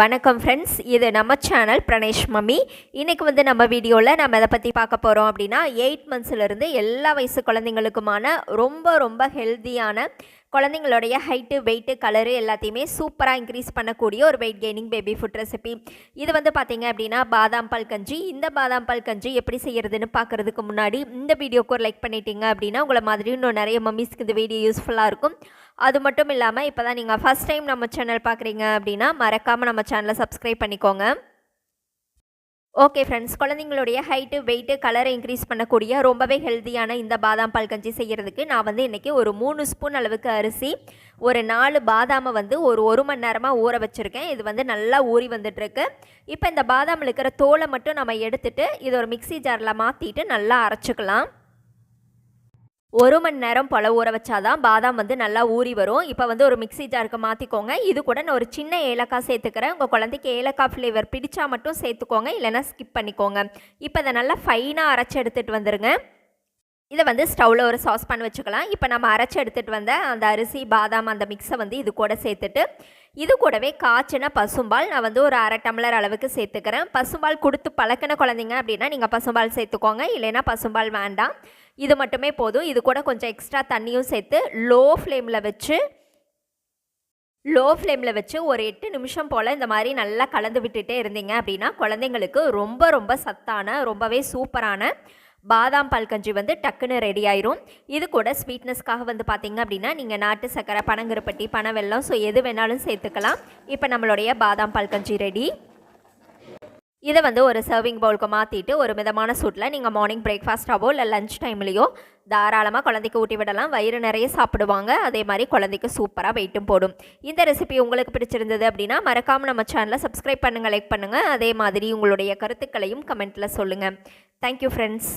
வணக்கம் ஃப்ரெண்ட்ஸ் இது நம்ம சேனல் பிரணேஷ் மம்மி. இன்றைக்கி வந்து நம்ம வீடியோவில் நம்ம எதை பற்றி பார்க்க போகிறோம் அப்படின்னா எயிட் மந்த்ஸ்லேருந்து எல்லா வயசு குழந்தைங்களுக்குமான ரொம்ப ரொம்ப ஹெல்த்தியான குழந்தைங்களுடைய ஹைட்டு வெயிட்டு கலரு எல்லாத்தையுமே சூப்பராக இன்க்ரீஸ் பண்ணக்கூடிய ஒரு weight gaining baby food recipe இது வந்து பார்த்தீங்க அப்படின்னா பாதாம் பால் கஞ்சி. இந்த பாதாம் பால் கஞ்சி எப்படி செய்கிறதுன்னு பார்க்குறதுக்கு முன்னாடி இந்த வீடியோக்கு ஒரு லைக் பண்ணிட்டீங்க அப்படின்னா உங்களை மாதிரி இன்னும் நிறைய மம்மிஸ்க்கு இந்த வீடியோ யூஸ்ஃபுல்லாக இருக்கும். அது மட்டும் இல்லாமல் இப்போ தான் நீங்கள் ஃபஸ்ட் டைம் நம்ம சேனல் பார்க்குறீங்க அப்படின்னா மறக்காமல் நம்ம சேனலை சப்ஸ்கிரைப் பண்ணிக்கோங்க. ஓகே ஃப்ரெண்ட்ஸ் குழந்தைங்களுடைய ஹைட்டு வெயிட்டு கலரை இன்க்ரீஸ் பண்ணக்கூடிய ரொம்பவே ஹெல்த்தியான இந்த பாதாம் பால் கஞ்சி செய்கிறதுக்கு நான் வந்து இன்றைக்கி ஒரு மூணு ஸ்பூன் அளவுக்கு அரிசி ஒரு நாலு பாதாமை வந்து ஒரு ஒரு மணி நேரமாக ஊற வச்சுருக்கேன். இது வந்து நல்லா ஊறி வந்துட்டுருக்கு. இப்போ இந்த பாதாமில் இருக்கிற தோலை மட்டும் நம்ம எடுத்துகிட்டு இது ஒரு மிக்சி ஜாரில் மாற்றிட்டு நல்லா அரைச்சிக்கலாம். ஒரு மணி நேரம் போல் ஊற வச்சாதான் பாதாம் வந்து நல்லா ஊறி வரும். இப்போ வந்து ஒரு மிக்சி ஜாருக்கு மாற்றிக்கோங்க இது கூட நான் ஒரு சின்ன ஏலக்காய் சேர்த்துக்கிறேன். உங்கள் குழந்தைக்கு ஏலக்காய் ஃப்ளேவர் பிடிச்சா மட்டும் சேர்த்துக்கோங்க. இல்லைனா ஸ்கிப் பண்ணிக்கோங்க. இப்போ இதை நல்லா ஃபைனாக அரைச்சி எடுத்துகிட்டு வந்துடுங்க இதை வந்து ஸ்டவ்வில் ஒரு சாஸ் பண்ண வச்சுக்கலாம். இப்போ நம்ம அரைச்சி எடுத்துகிட்டு வந்த அந்த அரிசி பாதாம் அந்த மிக்ஸை வந்து இது கூட சேர்த்துட்டு இது கூடவே காய்ச்சின பசும்பால் நான் வந்து ஒரு அரை டம்ளர் அளவுக்கு சேர்த்துக்கிறேன். பசும்பால் கொடுத்து பழக்கின குழந்தைங்க அப்படின்னா நீங்கள் பசும்பால் சேர்த்துக்கோங்க. இல்லைன்னா பசும்பால் வேண்டாம். இது மட்டுமே போதும். இது கூட கொஞ்சம் எக்ஸ்ட்ரா தண்ணியும் சேர்த்து லோ ஃப்ளேமில் வச்சு லோ ஃப்ளேமில் வச்சு ஒரு எட்டு நிமிஷம் போல் இந்த மாதிரி நல்லா கலந்து விட்டுட்டே இருந்தீங்க அப்படின்னா குழந்தைங்களுக்கு ரொம்ப ரொம்ப சத்தான ரொம்பவே சூப்பரான பாதாம் பால் கஞ்சி வந்து டக்குன்னு ரெடி ஆயிரும். இது கூட ஸ்வீட்னஸ்க்காக வந்து பார்த்தீங்க அப்படின்னா நீங்கள் நாட்டு சக்கரை பனங்கருப்பட்டி பனை வெல்லம் ஸோ எது வேணாலும் சேர்த்துக்கலாம். இப்போ நம்மளுடைய பாதாம் பால் கஞ்சி ரெடி இதை வந்து ஒரு சர்விங் பவுலுக்கு மாற்றிட்டு ஒரு மிதமான சூட்டில் நீங்கள் மார்னிங் பிரேக்ஃபாஸ்ட்டாவோ இல்லை லஞ்ச் டைம்லேயோ தாராளமாக குழந்தைக்கு ஊட்டி விடலாம். வயிறு நிறைய சாப்பிடுவாங்க. அதே மாதிரி குழந்தைக்கு சூப்பராக வெயிட்டும் போடும். இந்த ரெசிபி உங்களுக்கு பிடிச்சிருந்தது அப்படின்னா மறக்காமல் நம்ம சேனலை சப்ஸ்கிரைப் பண்ணுங்கள் லைக் பண்ணுங்கள் அதே மாதிரி உங்களுடைய கருத்துக்களையும் கமெண்ட்டில் சொல்லுங்கள் தேங்க்யூ ஃப்ரெண்ட்ஸ்